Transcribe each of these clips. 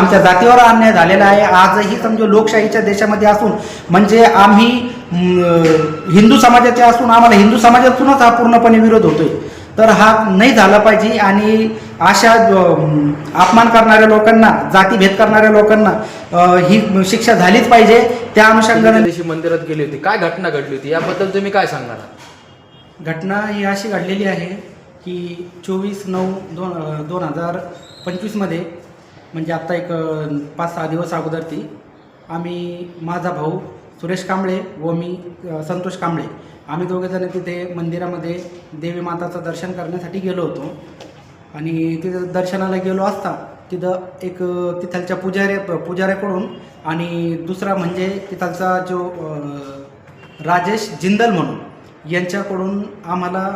आमच्या जातीवर अन्याय झालेला आहे. आजही समजो लोकशाहीच्या देशामध्ये असून म्हणजे आम्ही म, हिंदू समाजाचे असून आम्हाला हिंदू समाजातूनच हा पूर्णपणे विरोध होतोय. तर हा नाही झाला पाहिजे आणि अशा अपमान करणाऱ्या लोकांना जातीभेद करणाऱ्या लोकांना ही शिक्षा झालीच पाहिजे. त्या अनुषंगाने दिवशी मंदिरात गेली होती. काय घटना घडली होती? याबद्दल तुम्ही काय सांगणार आहात? घटना ही अशी घडलेली आहे की चोवीस नऊ दोन दोन हजार पंचवीसमध्ये म्हणजे आत्ता एक पाच सहा दिवस अगोदर ती. आम्ही माझा भाऊ सुरेश कांबळे व मी संतोष कांबळे. आम्ही दोघेजण तिथे मंदिरामध्ये देवी माताचं दर्शन करण्यासाठी गेलो होतो. आणि तिथं दर्शनाला गेलो असता तिथं एक तिथलच्या पुजाऱ्या पुजाऱ्याकडून आणि दुसरा म्हणजे तिथलचा जो राजेश जिंदल म्हणून यांच्याकडून आम्हाला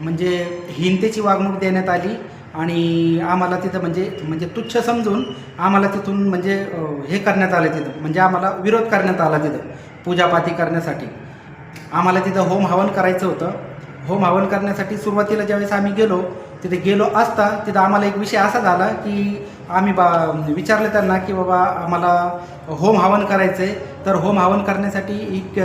म्हणजे हिंतेची वागणूक देण्यात आली. आणि आम्हाला तिथं म्हणजे म्हणजे तुच्छ समजून आम्हाला तिथून म्हणजे हे करण्यात आलं तिथं. म्हणजे आम्हाला विरोध करण्यात आला तिथं पूजापाती करण्यासाठी. आम्हाला तिथं होम हवन करायचं होतं. होम हवन करण्यासाठी सुरुवातीला ज्यावेळेस आम्ही गेलो तिथे गेलो असता तिथं आम्हाला एक विषय असा झाला की आम्ही बा विचारलं त्यांना की बाबा आम्हाला होम हवन करायचं आहे तर होम हवन करण्यासाठी एक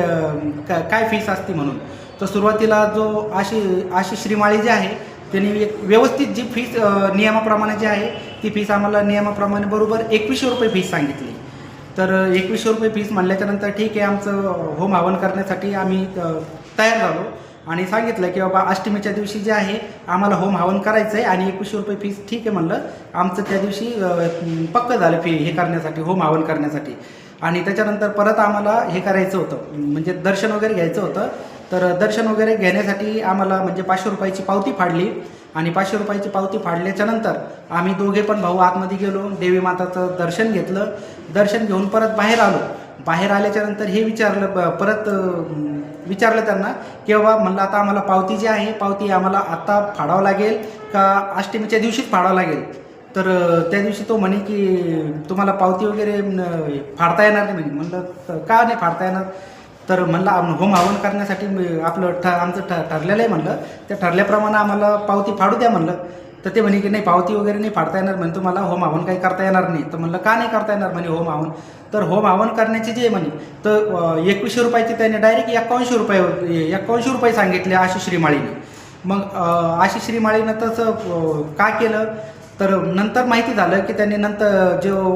काय फीस असते म्हणून. तर सुरुवातीला जो आशी आशी श्रीमाळी जी आहे त्यांनी एक व्यवस्थित जी फीस नियमाप्रमाणे जी आहे ती फीस आम्हाला नियमाप्रमाणे बरोबर एकवीसशे रुपये फीस सांगितली. तर एकवीसशे रुपये फीस म्हणल्याच्या नंतर ठीक आहे आमचं होम हवन करण्यासाठी आम्ही तयार झालो. आणि सांगितलं की बाबा अष्टमीच्या दिवशी जे आहे आम्हाला होम हवन करायचं आहे आणि एकवीसशे रुपये फीस ठीक आहे म्हणलं. आमचं त्या दिवशी पक्कं पक्क झालं फी हे करण्यासाठी होम हवन करण्यासाठी. आणि त्याच्यानंतर परत आम्हाला हे करायचं होतं म्हणजे दर्शन वगैरे घ्यायचं होतं. तर दर्शन वगैरे घेण्यासाठी आम्हाला म्हणजे पाचशे रुपयाची पावती फाडली. आणि पाचशे रुपयाची पावती फाडल्याच्या नंतर आम्ही दोघे पण भाऊ आतमध्ये गेलो. देवी माताचं दर्शन घेतलं. दर्शन घेऊन परत बाहेर आलो. बाहेर आल्याच्यानंतर हे विचारलं परत विचारलं त्यांना की बाबा म्हणलं आता आम्हाला पावती जी आहे पावती आम्हाला आत्ता फाडावं लागेल का अष्टमीच्या दिवशीच फाडावं लागेल? तर त्या दिवशी तो म्हणे की तुम्हाला पावती वगैरे फाडता येणार नाही. म्हणे. म्हणलं "तर का नाही फाडता येणार? तर म्हणलं आम- होम हवन करण्यासाठी आपलं ठ आमचं ठ ठरलेलं आहे म्हणलं. त्या ठरल्याप्रमाणे आम्हाला पावती फाडू द्या म्हणलं. तर ते म्हणे की नाही पावती वगैरे नाही फाडता येणार. म्हणे तुम्हाला होम हवन काही करता येणार नाही. तर म्हणलं का नाही करता येणार? म्हणे होम हवन तर होम हवन करण्याचे जे आहे म्हणे तर एकवीसशे रुपयाचे त्याने डायरेक्ट एकावन्नशे रुपये एकावनशे रुपये सांगितले आशिष श्रीमाळीने. मग आशिष श्रीमाळीनं तसं का केलं? तर नंतर माहिती झालं की त्यांनी नंतर जो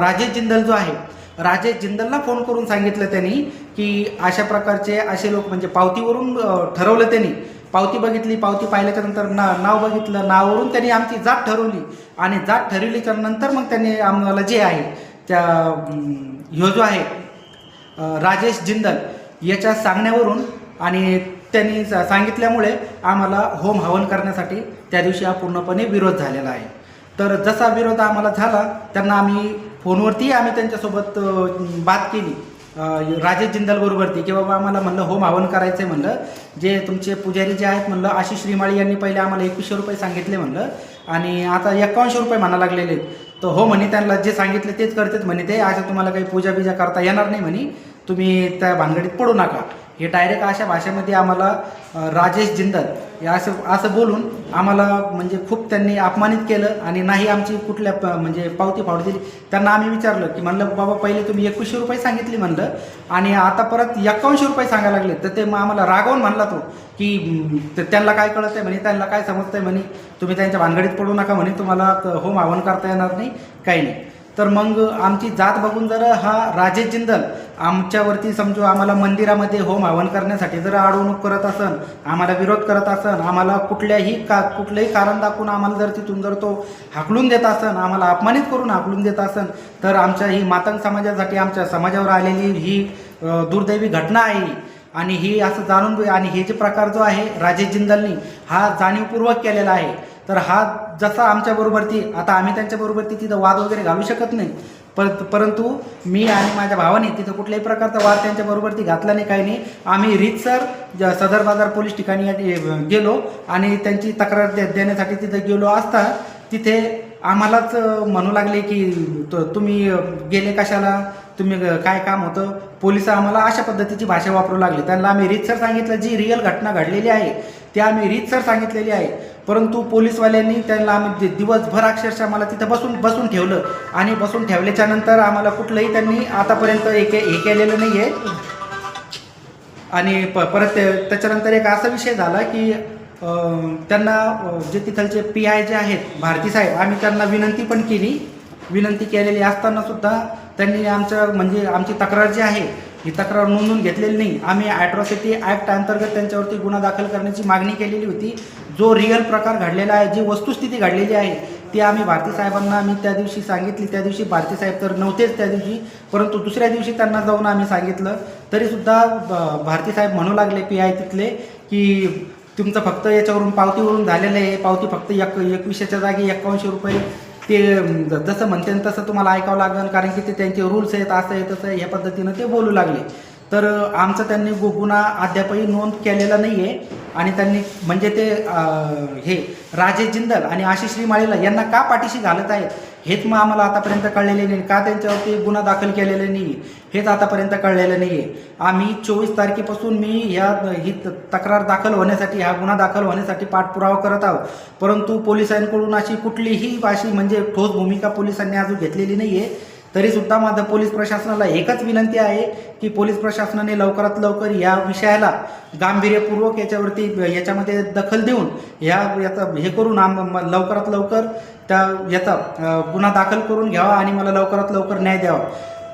राजेश जिंदल जो आहे राजेश जिंदलला फोन करून सांगितलं त्यांनी की अशा प्रकारचे असे लोक म्हणजे पावतीवरून ठरवलं त्यांनी. पावती बघितली पावती पाहिल्याच्या नंतर ना नाव बघितलं नावावरून त्यांनी आमची जात ठरवली. आणि जात ठरवलीच्या नंतर मग त्यांनी आम्हाला जे आहे त्या ह्यो जो आहे राजेश जिंदल याच्या सांगण्यावरून आणि त्यांनी सांगितल्यामुळे आम्हाला होम हवन करण्यासाठी त्या दिवशी हा पूर्णपणे विरोध झालेला आहे. तर जसा विरोध आम्हाला झाला त्यांना आम्ही फोनवरती आम्ही त्यांच्यासोबत बात केली. राजेश जिंदल बरोबरती की बाबा आम्हाला म्हणलं होम हवन करायचं आहे म्हणलं. जे तुमचे पुजारी जे आहेत म्हणलं आशिष श्रीमाळी यांनी पहिले आम्हाला एकवीसशे रुपये सांगितले म्हणलं. आणि आता एकावन्नशे रुपये म्हणा लागलेले आहेत. तर हो म्हणे त्यांना जे सांगितले तेच करतात म्हणे ते. असं तुम्हाला काही पूजा बिजा करता येणार नाही म्हणे. तुम्ही त्या भानगडीत पडू नका. हे डायरेक्ट अशा भाषेमध्ये आम्हाला राजेश जिंदल हे असं असं बोलून आम्हाला म्हणजे खूप त्यांनी अपमानित केलं आणि नाही आमची कुठल्या प- म्हणजे पावती फाडू दिली. त्यांना आम्ही विचारलं की म्हणलं बाबा पहिले तुम्ही एकवीसशे रुपये सांगितले म्हणलं आणि आता परत एकावन्नशे रुपये सांगायला लागले. तर ते मग आम्हाला रागवून म्हणला तो की तर त्यांना काय कळत आहे म्हणे त्यांना काय समजतंय म्हणे तुम्ही त्यांच्या भानगडीत पडू नका म्हणे तुम्हाला होम हवन करता येणार नाही काही नाही. तर मग आमची जात बघून जर हा राजेश जिंदल आमच्यावरती समजू आम्हाला मंदिरामध्ये होम हवन करण्यासाठी जर अडवणूक करत असन आम्हाला विरोध करत असन आम्हाला कुठल्याही का कुठलंही कारण दाखवून आम्हाला जर तिथून जर तो हाकलून देत असन आम्हाला अपमानित करून हाकलून देत असन तर आमच्या ही मातंग समाजासाठी आमच्या समाजावर आलेली ही दुर्दैवी घटना आहे. आणि ही असं जाणून आणि हे जे प्रकार जो आहे राजेश जिंदलनी हा जाणीवपूर्वक केलेला आहे. तर हा जसा आमच्याबरोबरती ती आता आम्ही त्यांच्याबरोबरती ती तिथं वाद वगैरे घालू शकत नाही. पर परंतु मी आणि माझ्या भावाने तिथं कुठल्याही प्रकारचा वाद त्यांच्याबरोबरती ती घातला नाही काही नाही. आम्ही रीतसर ज- सदर बाजार पोलीस ठिकाणी गेलो आणि त्यांची तक्रार दे- देण्यासाठी तिथं गेलो असता तिथे आम्हालाच म्हणू लागले की तुम्ही गेले कशाला? तुम्ही काय काम होतं? पोलीस आम्हाला अशा पद्धतीची भाषा वापरू लागली. त्यांना आम्ही रीतसर सांगितलं जी रिअल घटना घडलेली आहे ते आम्ही रीतसर सांगितलेली आहे. परंतु पोलीसवाल्यांनी त्यांना आम्ही दिवसभर अक्षरशः मला तिथं बसून बसून ठेवलं. आणि बसून ठेवल्याच्या नंतर आम्हाला कुठलंही त्यांनी आतापर्यंत एक हे केलेलं नाही आहे आणि प परत ते- त्याच्यानंतर एक असा विषय झाला की त्यांना जे तिथलचे पी आय जे आहेत भारती साहेब आम्ही त्यांना विनंती पण केली. विनंती केलेली असताना सुद्धा त्यांनी आमच्या म्हणजे आमची तक्रार जी आहे ही तक्रार नोंदवून घेतलेली नाही. आम्ही ॲट्रॉसिटी ॲक्ट अंतर्गत त्यांच्यावरती गुन्हा दाखल करण्याची मागणी केलेली होती. जो रिअल प्रकार घडलेला आहे जी वस्तुस्थिती घडलेली आहे ती आम्ही भारती साहेबांना आम्ही त्या दिवशी सांगितली. त्या दिवशी भारती साहेब तर नव्हतेच त्या दिवशी परंतु दुसऱ्या दिवशी त्यांना जाऊन आम्ही सांगितलं. तरीसुद्धा भारती साहेब म्हणू लागले पी आय तिथले की तुमचं फक्त याच्यावरून पावतीवरून झालेलं आहे. पावती फक्त एक एकवीसशेच्या जागी एकावन्नशे रुपये ते ज- जसं म्हणते तसं तुम्हाला ऐकावं लागेल कारण की ते त्यांचे रूल्स आहेत असं आहे तसं आहे ह्या पद्धतीनं ते बोलू लागले. तर आमचं त्यांनी गुगुना गुन्हा अद्यापही नोंद केलेला नाही आहे आणि त्यांनी म्हणजे ते हे राजे जिंदल आणि आशिष श्रीमाळीला यांना का पाठीशी घालत आहेत? हेच मग आम्हाला आतापर्यंत कळलेले नाही. का त्यांच्यावरती गुन्हा दाखल केलेले नाही? हेच आतापर्यंत कळलेलं नाही. आहे आम्ही चोवीस तारखेपासून मी ह्या ही तक्रार दाखल होण्यासाठी हा गुन्हा दाखल होण्यासाठी पाठपुरावा करत आहोत. परंतु पोलिसांकडून अशी कुठलीही अशी म्हणजे ठोस भूमिका पोलिसांनी अजून घेतलेली नाही आहे तरी सुद्धा माझं पोलीस प्रशासनाला एकच विनंती आहे की पोलीस प्रशासनाने लवकरात लवकर या विषयाला गांभीर्यपूर्वक याच्यावरती याच्यामध्ये दखल देऊन ह्या याचा हे करून आम लवकरात लवकर त्या याचा गुन्हा दाखल करून घ्यावा आणि मला लवकरात लवकर न्याय द्यावा.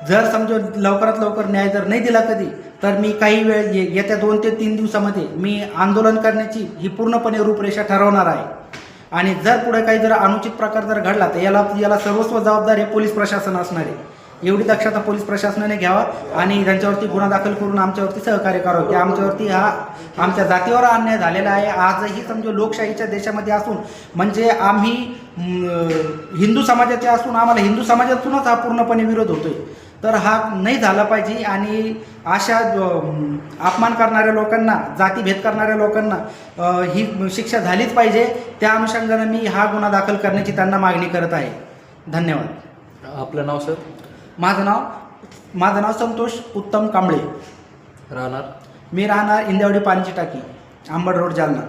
जर समजा लवकरात लवकर न्याय जर नाही दिला कधी तर मी काही वेळ ये- येत्या दोन ते तीन दिवसामध्ये मी आंदोलन करण्याची ही पूर्णपणे रूपरेषा ठरवणार आहे. आणि जर पुढे काही जर अनुचित प्रकार जर घडला तर याला याला सर्वस्व जबाबदार हे पोलीस प्रशासन असणार आहे. एवढी दक्षता पोलीस प्रशासनाने घ्यावा आणि त्यांच्यावरती गुन्हा दाखल करून आमच्यावरती सहकार्य करावं की आमच्यावरती हा आमच्या जातीवर अन्याय झालेला आहे. आजही समजू लोकशाहीच्या देशामध्ये असून म्हणजे आम्ही हिंदू समाजाचे असून आम्हाला हिंदू समाजातूनच हा पूर्णपणे विरोध होतोय. तर हा नाही झाला पाहिजे. आणि अशा अपमान करणाऱ्या लोकांना जातीभेद करणाऱ्या लोकांना ही शिक्षा झालीच पाहिजे. त्या अनुषंगानं मी हा गुन्हा दाखल करण्याची त्यांना मागणी करत आहे. धन्यवाद. आपलं नाव सर? माझं नाव माझं नाव संतोष उत्तम कांबळे. राहणार? मी राहणार इंदेवडी पाण्याची टाकी आंबड रोड जालना.